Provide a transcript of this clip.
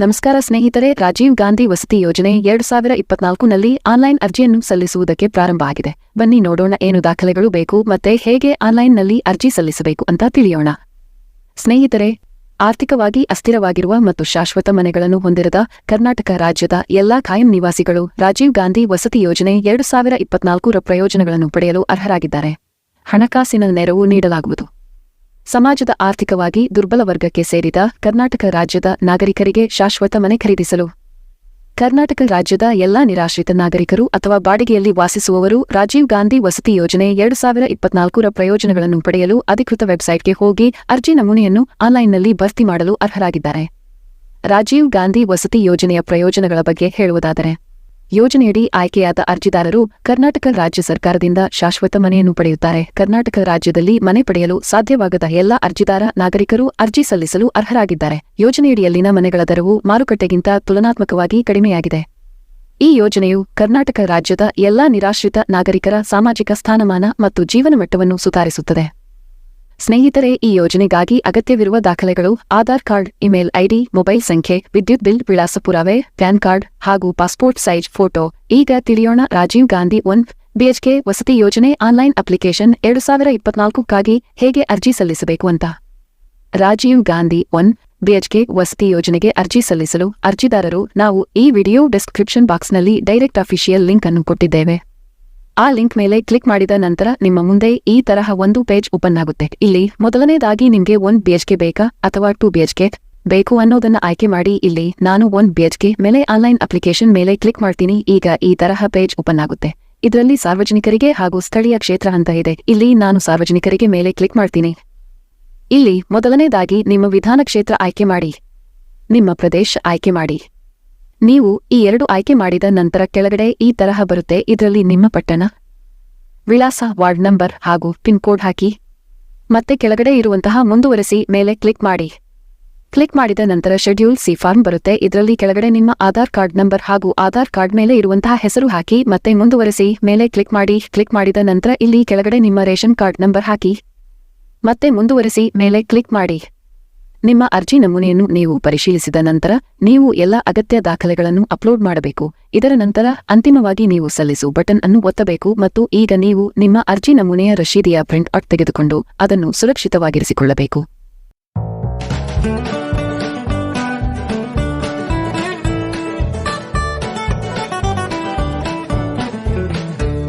ನಮಸ್ಕಾರ ಸ್ನೇಹಿತರೆ, ರಾಜೀವ್ ಗಾಂಧಿ ವಸತಿ ಯೋಜನೆ ಎರಡು ಸಾವಿರ ಇಪ್ಪತ್ನಾಲ್ಕುನಲ್ಲಿ ಆನ್ಲೈನ್ ಅರ್ಜಿಯನ್ನು ಸಲ್ಲಿಸುವುದಕ್ಕೆ ಪ್ರಾರಂಭ ಆಗಿದೆ. ಬನ್ನಿ ನೋಡೋಣ ಏನು ದಾಖಲೆಗಳು ಬೇಕು ಮತ್ತೆ ಹೇಗೆ ಆನ್ಲೈನ್ನಲ್ಲಿ ಅರ್ಜಿ ಸಲ್ಲಿಸಬೇಕು ಅಂತ ತಿಳಿಯೋಣ. ಸ್ನೇಹಿತರೆ, ಆರ್ಥಿಕವಾಗಿ ಅಸ್ಥಿರವಾಗಿರುವ ಮತ್ತು ಶಾಶ್ವತ ಮನೆಗಳನ್ನು ಹೊಂದಿರದ ಕರ್ನಾಟಕ ರಾಜ್ಯದ ಎಲ್ಲಾ ಖಾಯಂ ನಿವಾಸಿಗಳು ರಾಜೀವ್ ಗಾಂಧಿ ವಸತಿ ಯೋಜನೆ ಎರಡು ಸಾವಿರ ಇಪ್ಪತ್ನಾಲ್ಕರ ಪ್ರಯೋಜನಗಳನ್ನು ಪಡೆಯಲು ಅರ್ಹರಾಗಿದ್ದಾರೆ. ಹಣಕಾಸಿನ ನೆರವು ನೀಡಲಾಗುವುದು. ಸಮಾಜದ ಆರ್ಥಿಕವಾಗಿ ದುರ್ಬಲ ವರ್ಗಕ್ಕೆ ಸೇರಿದ ಕರ್ನಾಟಕ ರಾಜ್ಯದ ನಾಗರಿಕರಿಗೆ ಶಾಶ್ವತ ಮನೆ ಖರೀದಿಸಲು. ಕರ್ನಾಟಕ ರಾಜ್ಯದ ಎಲ್ಲಾ ನಿರಾಶ್ರಿತ ನಾಗರಿಕರು ಅಥವಾ ಬಾಡಿಗೆಯಲ್ಲಿ ವಾಸಿಸುವವರು ರಾಜೀವ್ ಗಾಂಧಿ ವಸತಿ ಯೋಜನೆ ಎರಡು ಸಾವಿರ ಇಪ್ಪತ್ನಾಲ್ಕರ ಪ್ರಯೋಜನಗಳನ್ನು ಪಡೆಯಲು ಅಧಿಕೃತ ವೆಬ್ಸೈಟ್ಗೆ ಹೋಗಿ ಅರ್ಜಿ ನಮೂನೆಯನ್ನು ಆನ್ಲೈನ್ನಲ್ಲಿ ಭರ್ತಿ ಮಾಡಲು ಅರ್ಹರಾಗಿದ್ದಾರೆ. ರಾಜೀವ್ ಗಾಂಧಿ ವಸತಿ ಯೋಜನೆಯ ಪ್ರಯೋಜನಗಳ ಬಗ್ಗೆ ಹೇಳುವುದಾದರೆ ಯೋಜನೆಯಡಿ ಆಯ್ಕೆಯಾದ ಅರ್ಜಿದಾರರು ಕರ್ನಾಟಕ ರಾಜ್ಯ ಸರ್ಕಾರದಿಂದ ಶಾಶ್ವತ ಮನೆಯನ್ನು ಪಡೆಯುತ್ತಾರೆ. ಕರ್ನಾಟಕ ರಾಜ್ಯದಲ್ಲಿ ಮನೆ ಪಡೆಯಲು ಸಾಧ್ಯವಾಗದ ಎಲ್ಲ ಅರ್ಜಿದಾರ ನಾಗರಿಕರು ಅರ್ಜಿ ಸಲ್ಲಿಸಲು ಅರ್ಹರಾಗಿದ್ದಾರೆ. ಯೋಜನೆಯಡಿಯಲ್ಲಿನ ಮನೆಗಳ ದರವು ಮಾರುಕಟ್ಟೆಗಿಂತ ತುಲನಾತ್ಮಕವಾಗಿ ಕಡಿಮೆಯಾಗಿದೆ. ಈ ಯೋಜನೆಯು ಕರ್ನಾಟಕ ರಾಜ್ಯದ ಎಲ್ಲಾ ನಿರಾಶ್ರಿತ ನಾಗರಿಕರ ಸಾಮಾಜಿಕ ಸ್ಥಾನಮಾನ ಮತ್ತು ಜೀವನಮಟ್ಟವನ್ನು ಸುಧಾರಿಸುತ್ತದೆ. ಸ್ನೇಹಿತರೆ, ಈ ಯೋಜನೆಗಾಗಿ ಅಗತ್ಯವಿರುವ ದಾಖಲೆಗಳು, Aadhaar card, email ID, mobile ಸಂಖ್ಯೆ, ವಿದ್ಯುತ್ ಬಿಲ್ ವಿಳಾಸ ಪುರಾವೆ ಪ್ಯಾನ್ ಕಾರ್ಡ್ ಹಾಗೂ ಪಾಸ್ಪೋರ್ಟ್ ಸೈಜ್ ಫೋಟೋ. ಈಗ ತಿಳಿಯೋಣ ರಾಜೀವ್ ಗಾಂಧಿ ಒನ್ ಬಿಎಚ್ಕೆ ವಸತಿ ಯೋಜನೆ ಆನ್ಲೈನ್ ಅಪ್ಲಿಕೇಶನ್ ಎರಡು ಸಾವಿರ ಇಪ್ಪತ್ನಾಲ್ಕಕ್ಕಾಗಿ ಹೇಗೆ ಅರ್ಜಿ ಸಲ್ಲಿಸಬೇಕು ಅಂತ? ರಾಜೀವ್ ಗಾಂಧಿ ಒನ್ ಬಿಎಚ್ಕೆ ವಸತಿ ಯೋಜನೆಗೆ ಅರ್ಜಿ ಸಲ್ಲಿಸಲು ಅರ್ಜಿದಾರರು, ನಾವು ಈ ವಿಡಿಯೋ ಡಿಸ್ಕ್ರಿಪ್ಷನ್ ಬಾಕ್ಸ್ನಲ್ಲಿ ಡೈರೆಕ್ಟ್ ಅಫಿಷಿಯಲ್ ಲಿಂಕ್ ಅನ್ನು ಕೊಟ್ಟಿದ್ದೇವೆ. ಆ ಲಿಂಕ್ ಮೇಲೆ ಕ್ಲಿಕ್ ಮಾಡಿದ ನಂತರ ನಿಮ್ಮ ಮುಂದೆ ಈ ತರಹ ಒಂದು ಪೇಜ್ ಓಪನ್ ಆಗುತ್ತೆ. ಇಲ್ಲಿ ಮೊದಲನೇದಾಗಿ ನಿಮಗೆ ಒನ್ ಬಿಎಚ್ಕೆ ಬೇಕಾ ಅಥವಾ ಟೂ ಬಿಎಚ್ಕೆ ಬೇಕು ಅನ್ನೋದನ್ನ ಆಯ್ಕೆ ಮಾಡಿ. ಇಲ್ಲಿ ನಾನು ಒನ್ ಬಿಎಚ್ಕೆ ಮೇಲೆ ಆನ್ಲೈನ್ ಅಪ್ಲಿಕೇಶನ್ ಮೇಲೆ ಕ್ಲಿಕ್ ಮಾಡ್ತೀನಿ. ಈಗ ಈ ತರಹ ಪೇಜ್ ಓಪನ್ ಆಗುತ್ತೆ. ಇದರಲ್ಲಿ ಸಾರ್ವಜನಿಕರಿಗೆ ಹಾಗೂ ಸ್ಥಳೀಯ ಕ್ಷೇತ್ರ ಅಂತ ಇದೆ. ಇಲ್ಲಿ ನಾನು ಸಾರ್ವಜನಿಕರಿಗೆ ಮೇಲೆ ಕ್ಲಿಕ್ ಮಾಡ್ತೀನಿ. ಇಲ್ಲಿ ಮೊದಲನೇದಾಗಿ ನಿಮ್ಮ ವಿಧಾನ ಕ್ಷೇತ್ರ ಆಯ್ಕೆ ಮಾಡಿ. ನಿಮ್ಮ ಪ್ರದೇಶ ಆಯ್ಕೆ ಮಾಡಿ. ನೀವು ಈ ಎರಡು ಆಯ್ಕೆ ಮಾಡಿದ ನಂತರ ಕೆಳಗಡೆ ಈ ತರಹ ಬರುತ್ತೆ. ಇದರಲ್ಲಿ ನಿಮ್ಮ ಪಟ್ಟಣ, ವಿಳಾಸ, ವಾರ್ಡ್ ನಂಬರ್ ಹಾಗೂ ಪಿನ್ ಕೋಡ್ ಹಾಕಿ. ಮತ್ತೆ ಕೆಳಗಡೆ ಇರುವಂತಹ ಮುಂದುವರೆಸಿ ಮೇಲೆ ಕ್ಲಿಕ್ ಮಾಡಿ. ಕ್ಲಿಕ್ ಮಾಡಿದ ನಂತರ ಶೆಡ್ಯೂಲ್ ಸಿ ಫಾರ್ಮ್ ಬರುತ್ತೆ. ಇದರಲ್ಲಿ ಕೆಳಗಡೆ ನಿಮ್ಮ ಆಧಾರ್ ಕಾರ್ಡ್ ನಂಬರ್ ಹಾಗೂ ಆಧಾರ್ ಕಾರ್ಡ್ ಮೇಲೆ ಇರುವಂತಹ ಹೆಸರು ಹಾಕಿ. ಮತ್ತೆ ಮುಂದುವರೆಸಿ ಮೇಲೆ ಕ್ಲಿಕ್ ಮಾಡಿ. ಕ್ಲಿಕ್ ಮಾಡಿದ ನಂತರ ಇಲ್ಲಿ ಕೆಳಗಡೆ ನಿಮ್ಮ ರೇಷನ್ ಕಾರ್ಡ್ ನಂಬರ್ ಹಾಕಿ. ಮತ್ತೆ ಮುಂದುವರೆಸಿ ಮೇಲೆ ಕ್ಲಿಕ್ ಮಾಡಿ. ನಿಮ್ಮ ಅರ್ಜಿ ನಮೂನೆಯನ್ನು ನೀವು ಪರಿಶೀಲಿಸಿದ ನಂತರ ನೀವು ಎಲ್ಲ ಅಗತ್ಯ ದಾಖಲೆಗಳನ್ನು ಅಪ್ಲೋಡ್ ಮಾಡಬೇಕು. ಇದರ ನಂತರ ಅಂತಿಮವಾಗಿ ನೀವು ಸಲ್ಲಿಸು ಬಟನ್ ಅನ್ನು ಒತ್ತಬೇಕು ಮತ್ತು ಈಗ ನೀವು ನಿಮ್ಮ ಅರ್ಜಿ ನಮೂನೆಯ ರಶೀದಿಯ ಪ್ರಿಂಟ್ ಔಟ್ ತೆಗೆದುಕೊಂಡು ಅದನ್ನು ಸುರಕ್ಷಿತವಾಗಿರಿಸಿಕೊಳ್ಳಬೇಕು.